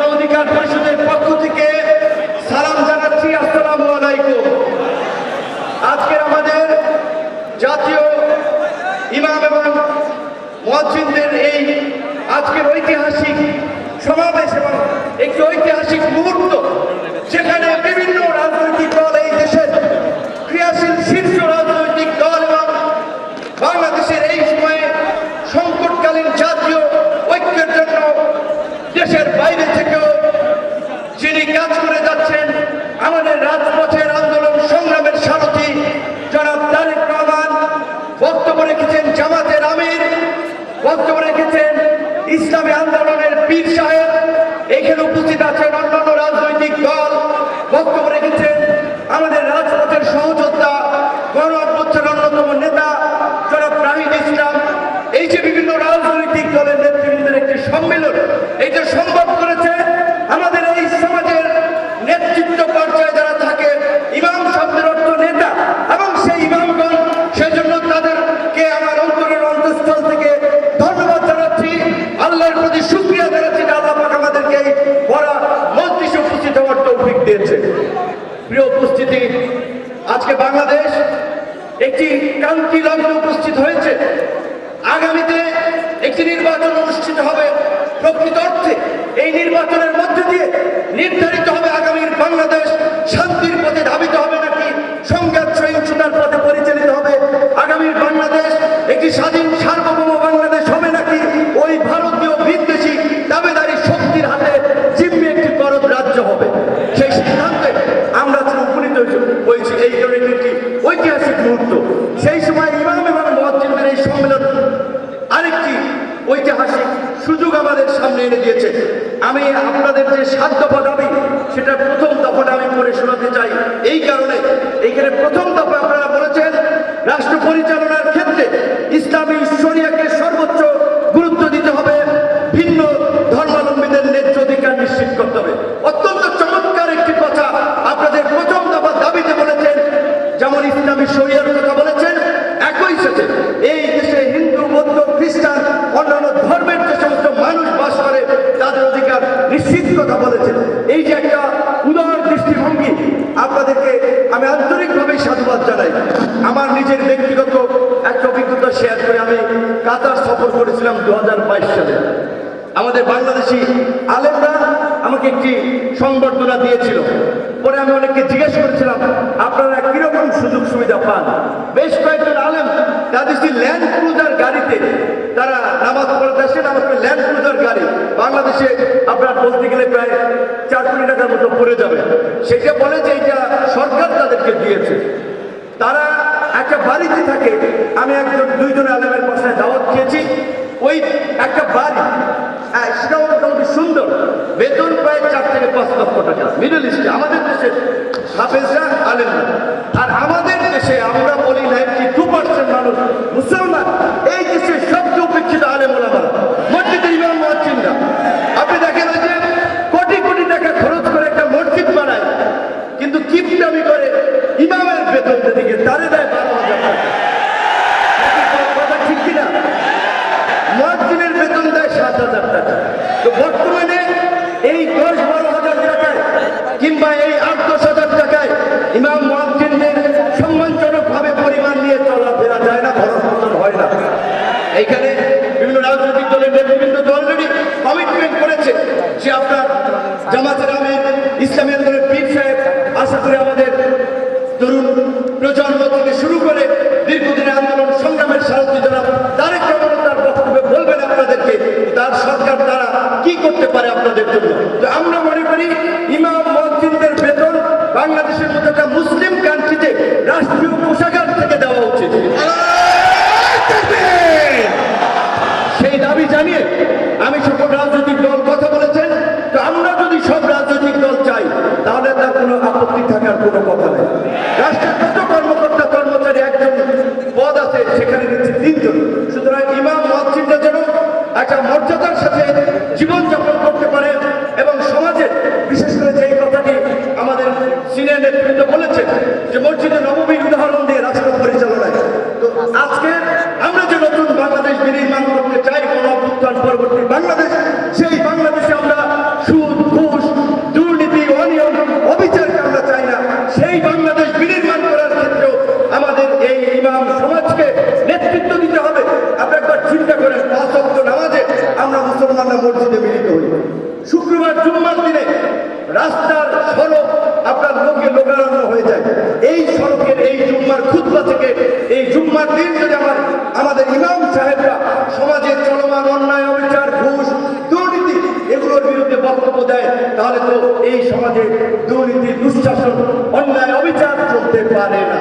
গণ অধিকার পরিষদের পক্ষ থেকে সালাম জানাচ্ছি, আসসালামু আলাইকুম। আজকের আমাদের জাতীয় ইমাম এবং মসজিদদের এই আজকের ঐতিহাসিক সমাবেশ এবং একটি ঐতিহাসিক মুহূর্ত, সেখানে বিভিন্ন রাজনৈতিক দল এই দেশের ক্রিয়াশীল শীর্ষ রাজনৈতিক দল এবং বাংলাদেশের এই সময়ে সংকটকালীন জাতীয় ঐক্যের জন্য দেশের বাইরে থেকেও যিনি কাজ করে যাচ্ছেন আমাদের রাজপথের আন্দোলন সংগ্রামের সারথী জনাব তারেক রহমান বক্তব্য রেখেছেন জামাতের আমির বক্তব্য রেখেছেন ইসলামী আন্দোলনের পীর সাহেব এখানে উপস্থিত আছেন অন্যান্য রাজনৈতিক দল বক্তব্য রেখেছেন আমাদের রাজপথের সহযোদ্ধা গণ অভ্যুত্থান অন্যতম নেতা জনাব রাহিদ ইসলাম এই যে বিভিন্ন রাজনৈতিক দলের নেতৃবৃন্দের একটি সম্মেলন এইটা সম্ভব করেছে আমাদের এই সমাজের নেতৃত্ব পর্যায়ে যারা থাকে ইমাম শব্দের অর্থ নেতা এবং সেই ইমামগণ সেজন্য তাদেরকে আমার অন্তরের অন্তঃস্থল থেকে ধন্যবাদ জানাচ্ছি আল্লাহর প্রতি শুক্রিয়া জানাচ্ছি যে আল্লাহ পাক আমাদেরকে এই বড় মজলিসে উপস্থিত হওয়ার তৌফিক দিয়েছে। প্রিয় উপস্থিতি, আজকে বাংলাদেশ একটি ক্রান্তি লগ্নে উপস্থিত হয়েছে। আগামীতে একটি নির্বাচন অনুষ্ঠিত হবে। প্রকৃত অর্থে এই নির্বাচনের মধ্যে দিয়ে নির্ধারিত হবে আগামীর বাংলাদেশ। শান্তির পথে ধাবিত হবে নাকি সংঘাত সহিংসতার পথে পরিচালিত হবে? আগামীর বাংলাদেশ একটি স্বাধীন সার্বভৌম বাংলাদেশ হবে নাকি ওই ভারতীয় বিদ্বেষী দাবেদারি শক্তির হাতে জিম্মি একটি গরব রাজ্য হবে সেই সিদ্ধান্তে আমরা আজকে উপনীত হয়েছি এই কারণে একটি ঐতিহাসিক মুহূর্ত, সেই সময় ইমাম এবং মহাজিদের এই সম্মেলন, আরেকটি ঐতিহাসিক সুযোগ আমাদের সামনে এনে দিয়েছে। আমি আপনাদের যে সাত দফা দাবি সেটা প্রথম দফাটা আমি পড়ে শোনাতে চাই। এই কারণে এইখানে প্রথম দফা আপনারা বলেছেন রাষ্ট্র পরিচালনার ক্ষেত্রে ইসলামী শরিয়াকে সর্বোচ্চ গুরুত্ব দিতে হবে ভিন্ন ধর্মাবলম্বীদের ন্যায্য অধিকার নিশ্চিত করতে হবে অত্যন্ত চমৎকার একটি কথা আপনাদের প্রথম দফা দাবিতে বলেছেন যেমন ইসলামী শরিয়ার কথা বলেছেন একই সাথে এই দেশে হিন্দু বৌদ্ধ খ্রিস্টান অন্যান্য ধর্মের যে সমস্ত মানুষ বাস করে তাদের অধিকার নিশ্চিত কথা বলেছেন। এই যে একটা উদার দৃষ্টিভঙ্গি, আপনাদেরকে আমি আন্তরিকভাবে সাধুবাদ জানাই। আমার নিজের ব্যক্তিগত একটা অভিজ্ঞতা শেয়ার করে আমি কাতার সফর করেছিলাম দু সালে। আমাদের বাংলাদেশি আলেমরা আমাকে একটি সংবর্ধনা দিয়েছিল। পরে আমি অনেককে জিজ্ঞেস করেছিলাম, আপনারা কীরকম সুযোগ সুবিধা পান? বেশ কয়েকজন আলেম তাদের ল্যান্ড ক্রুজার গাড়িতে তারা নামাজ পড়তে আসেন আমাকে ল্যান্ড ক্রুজার গাড়ি। বাংলাদেশে আপনার বলতে গেলে প্রায় চার কোটি টাকার মতো পড়ে যাবে। সেটা বলে যে এটা সরকার তাদেরকে দিয়েছে। তারা একটা বাড়িতে থাকে, আমি একজন, দুইজন আলেমের বাসায় দাওয়াত খেয়েছি। ওই একটা বাড়ি হ্যাঁ সেটাও মোটামুটি সুন্দর। বেতন প্রায় চার থেকে পাঁচ লক্ষ টাকা। মিডল ইস্টে আমাদের দেশে হাফেজরা আলেমরা আর আমাদের দেশে আমরা বলি নাইনটি টু পার্সেন্ট মানুষ মুসলমান এই দেশে সবচেয়ে উপেক্ষিত আলেম ওলামারা মসজিদের ইমাম মসজিদরা আপনি দেখেন ওই যে কোটি কোটি টাকা খরচ করে একটা মসজিদ বানায় কিন্তু কিপটামি করে ইমামের বেতন দিকে তারে দেয় বারো হাজার টাকা কথা ঠিক কিনা মসজিদের বেতন দেয় সাত হাজার টাকা তো বর্তমানে এই দশ বারো হাজার টাকায় কিংবা এই আট দশ হাজার টাকায় ইমাম মসজিদের সম্মানজনক ভাবে পরিমাণ নিয়ে চলাফেরা যায় না খরচ পতন হয় না এইখানে বিভিন্ন রাজনৈতিক দলের নেতৃবৃন্দ তো অলরেডি কমিটমেন্ট করেছে যে আপনার জামাতের আমির ইসলামী আন্দোলনের পীর সাহেব আশা করে আমাদের তরুণ প্রজন্ম থেকে শুরু করে দীর্ঘদিনের আন্দোলন, সংগ্রামের সারথী যারা তারেক রহমান তার বক্তব্যে বলবেন আপনাদেরকে, তার সরকার তারা কি করতে পারে আপনাদের জন্য? তো আমরা মনে করি ইমাম মসজিদের বেতন বাংলাদেশের মতো একটা মুসলিম কান্ট্রিতে রাষ্ট্রীয় কোষাগার থেকে দেওয়া উচিত সেই দাবি জানিয়ে আমি সকল রাজনৈতিক দল কথা বলেছেন তো আমরা যদি সব রাজনৈতিক দল চাই তাহলে তার কোনো আপত্তি থাকার কোনো কথা নেই রাষ্ট্রের কত কর্মকর্তা কর্মচারী একজন পদ আছে সেখানে নিচ্ছে তিনজন সুতরাং ইমাম মসজিদটা যেন একটা মর্যাদার সাথে জীবনযাপন করতে পারে এবং সমাজে বিশেষ করে যেই মুসলমানরা মসজিদে মিলিত হই শুক্রবার জুম্মার দিনে রাস্তার সড়ক আপনার লোকে লোকারণ্য হয়ে যায় এই সড়কের এই জুম্মার খুতবা থেকে এই জুম্মার দিন যদি আমার, আমাদের ইমাম সাহেবরা সমাজের চলমান অন্যায়, অবিচার, ঘুষ, দুর্নীতি এগুলোর বিরুদ্ধে বক্তব্য দেয়, তাহলে তো এই সমাজে দুর্নীতি, দুঃশাসন, অন্যায়, অবিচার চলতে পারে না।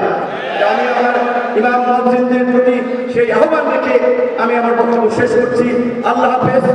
আমি আমার ইমাম মসজিদদের প্রতি সেই আহ্বান রেখে আমি আমার বক্তব্য শেষ করছি। আল্লাহ হাফেজ।